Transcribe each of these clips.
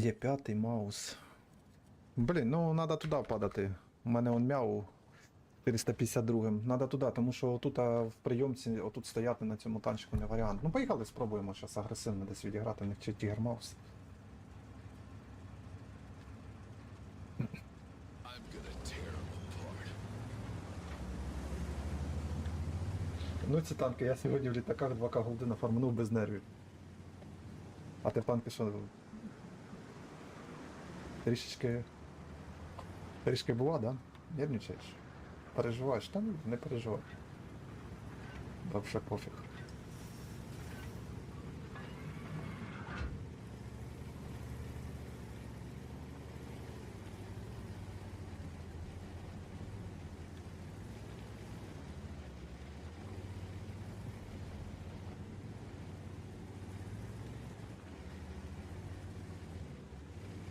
Є п'ятий маус. Блін, ну треба туди падати. У мене он мяу 452. Надо туди, тому що тут в прийомці отут стояти на цьому танчику не варіант. Ну поїхали, спробуємо зараз агресивно десь відіграти, у них чи Тігр Маус. Ну ці танки, я сьогодні в літаках 2К голди нафарманув без нервів. А ти танки що? Трішечки. Трішки була, да? Нервничаєш? Переживаєш? Та не переживай. Вообще пофіг.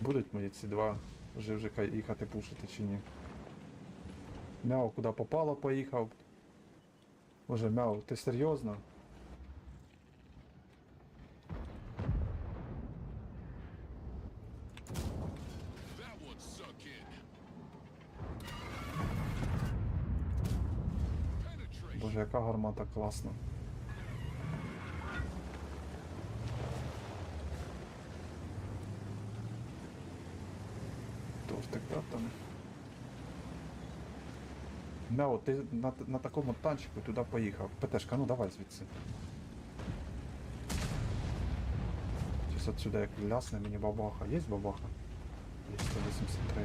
Будуть мої ці два живжика їхати пушити чи ні? Мяу куди попало, поїхав. Боже, Мяу, ти серйозно? Боже, яка гармата класна. Тортик, да, там? Мяу, ти на, на такому танчику туди поїхав. ПТшка, ну давай звідси. Щось отсюди як лясне мені бабаха. Є бабаха? Є 183.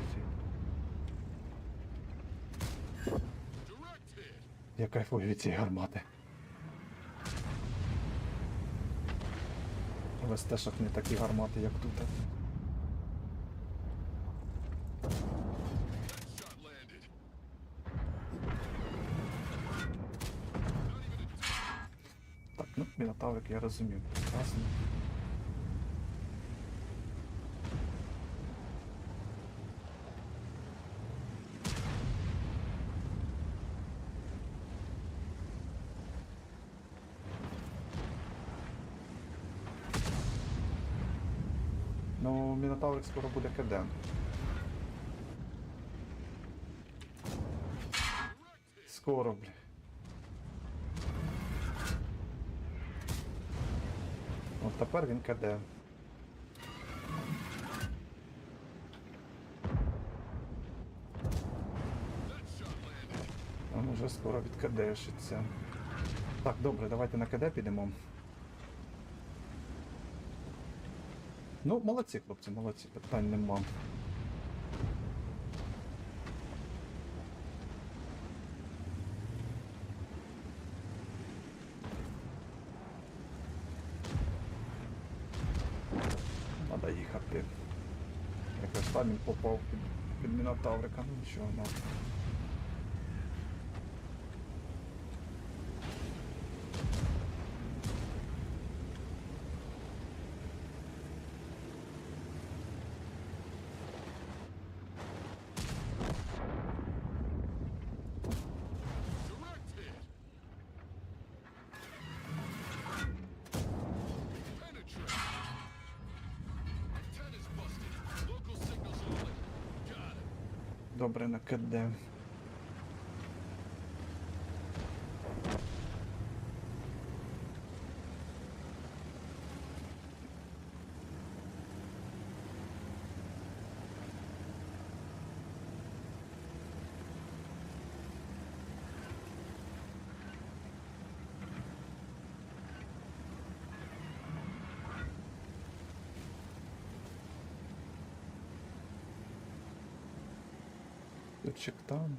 Я кайфую від цієї гармати. В СТ-шах не такі гармати, як тут. мінотаврик я розумів. Прекрасно. Ну, мінотаврик скоро буде КД. Скоро, бля. От тепер він landed. Він вже скоро відкадешиться. Так, добре, давайте на КД підемо. Ну, молодці, хлопці, молодці, питань нема. Davrakan'ın bir şey olmaz. Добре на КД. Летчик там.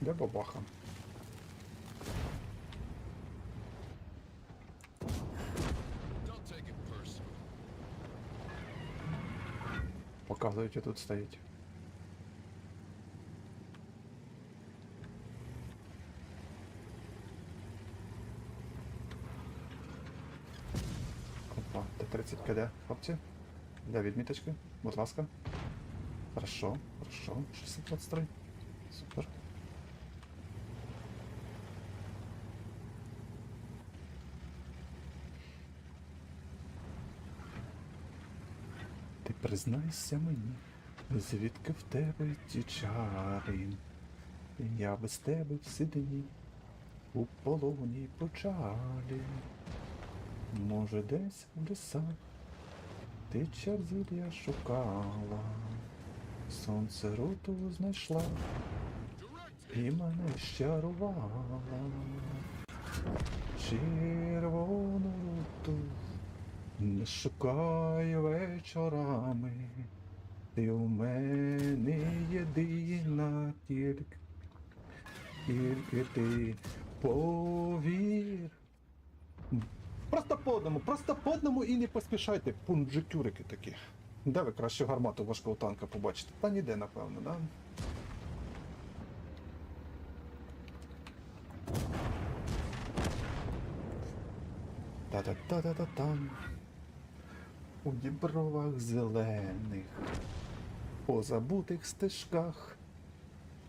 Де бабаха? Don't take it personal. Показують, що тут стоїть. Т-30 КД, хлопці. Де відміточки? Будь ласка. Хорошо, хорошо. 623. Супер. Ти признайся мені, звідки в тебе ті чари? Я без тебе в сидині, у полоні почалі. Може, десь в лісах ти черзір'я шукала, сонце роту знайшла і мене щарувала. Червону руту не шукай вечорами, ти у мене єдина тільки, тільки ти повір. Просто по одному, просто по одному і не поспішайте, пунджикюрики такі. Де ви краще гармату важкого танка побачите? Та ніде, напевно, да? Та-та-та-та-та-там. У дібровах зелених, по забутих стежках,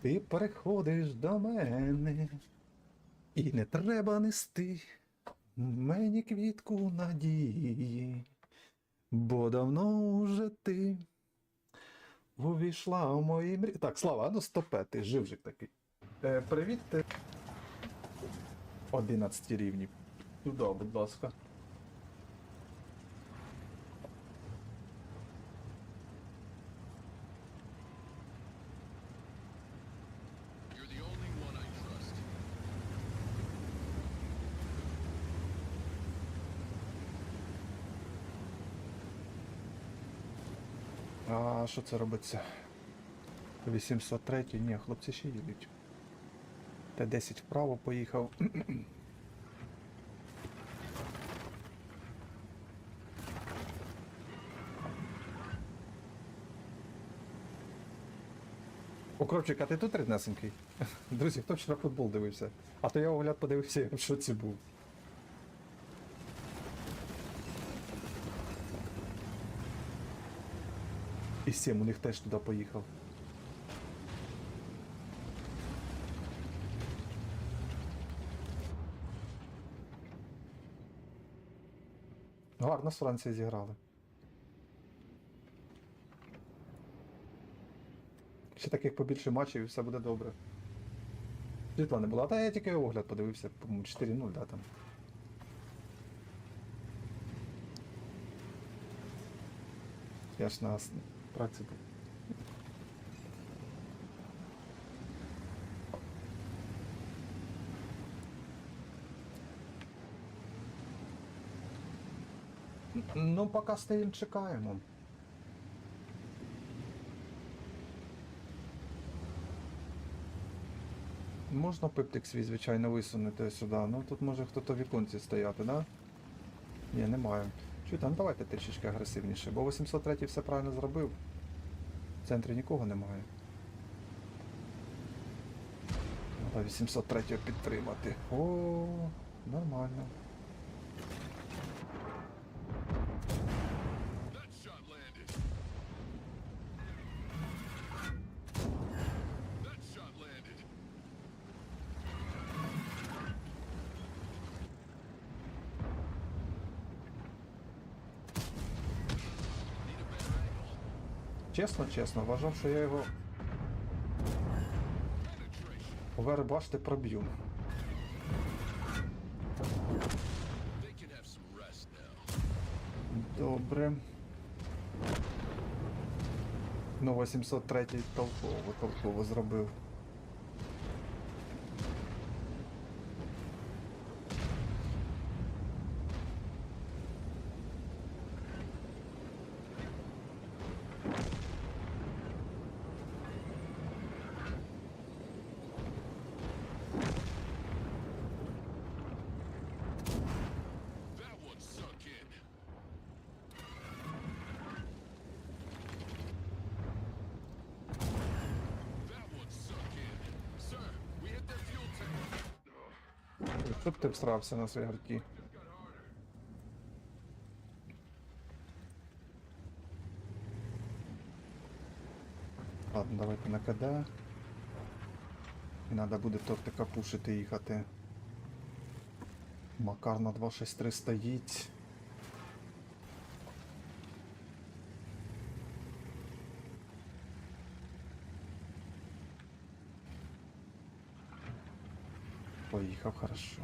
ти переходиш до мене, і не треба нести мені квітку надії, бо давно вже ти увійшла у мої мрії. Так, Слава, ну стопе, ти живжик такий. Е, привіт. ти. 11 рівнів. Туди, будь ласка. Що це робиться? 803, ні, хлопці ще їдуть. Т-10 вправо поїхав. Окропчик, а ти тут ріднесенький? Друзі, хто вчора футбол дивився? А то я огляд подивився, в шоці був. І Сім у них теж туди поїхав. Гарно з Франції зіграли. Ще таких побільше матчів і все буде добре. Світла не було, а та я тільки огляд подивився, по-моєму, 4-0, да, там. Я ж на с- Ну, поки стоїмо, чекаємо. Можна пиптик свій, звичайно, висунути сюди. Ну тут може хто-то в віконці стояти, да? Ні, немає. Чуєте, ну давайте трішечки агресивніше, бо 803 все правильно зробив. В центрі нікого немає. Треба 803 підтримати. О, нормально. Чесно, чесно, вважав, що я його вербашти башти проб'ю. Добре. Ну, 803 толково, толково зробив. Що б ти всрався на свигарки? Ладно, давайте на КД. І треба буде тортика пушити їхати. Макар на 263 стоїть. Поїхав хорошо.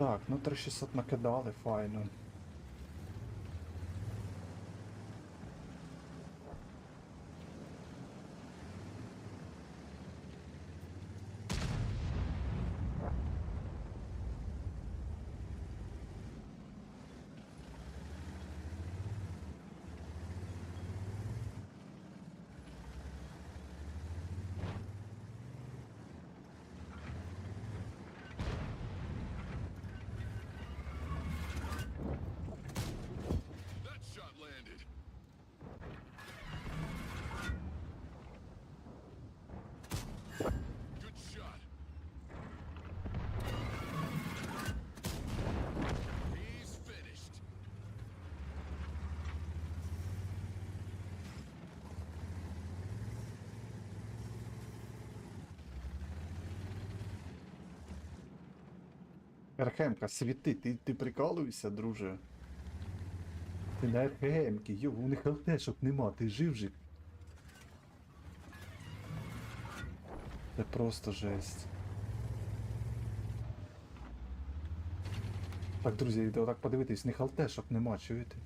Так, ну 3600 накидали, файно. РХМка, світи, ти, ти прикалуєшся, друже. Ти на РХМки, йо, у них ЛТшок нема, ти жив же. Це просто жесть. Так, друзі, отак подивитись, у них ЛТшок нема, чуєте?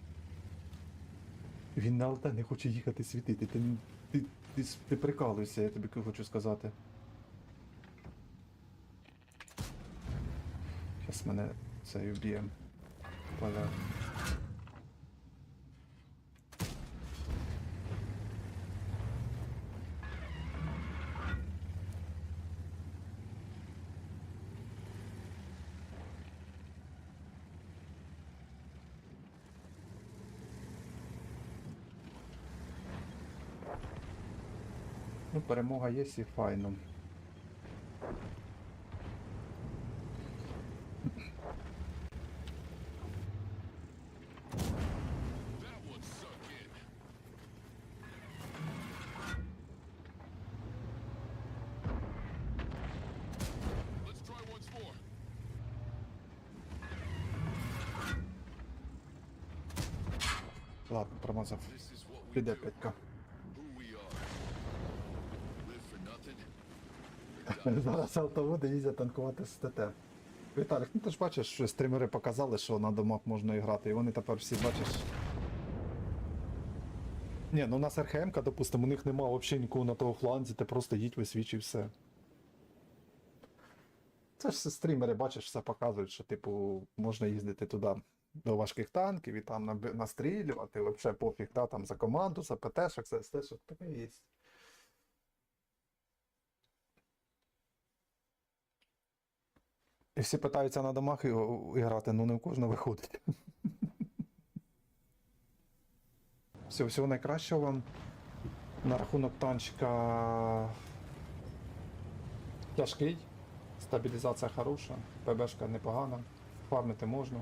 Він на ЛТ не хоче їхати світити. Ти, ти, ти, ти прикалуєшся, я тобі хочу сказати. Зараз мене цей уб'є. Поля. Ну, перемога є і файно. Ладно, промазав. Піде п'ятка. Зараз автоводи їздять танкувати з. Віталік, ну ти ж бачиш, що стрімери показали, що на домах можна грати, і вони тепер всі бачиш. Ні, ну у нас РХМ-ка, допустимо, у них нема взагалі нікого на того фланзі, ти просто їдь висвіч і все. Це ж стрімери, бачиш, все показують, що типу можна їздити туди до важких танків і там настрілювати, взагалі пофіг, да, там за команду, за ПТшок, за СТшок, таке є. І всі питаються на домах і, і грати, ну не у кожного виходить. Все, всього найкращого вам. На рахунок танчика тяжкий, стабілізація хороша, ПБшка непогана, фармити можна.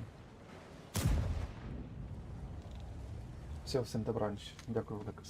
Все, всім добраніч. Дякую велике.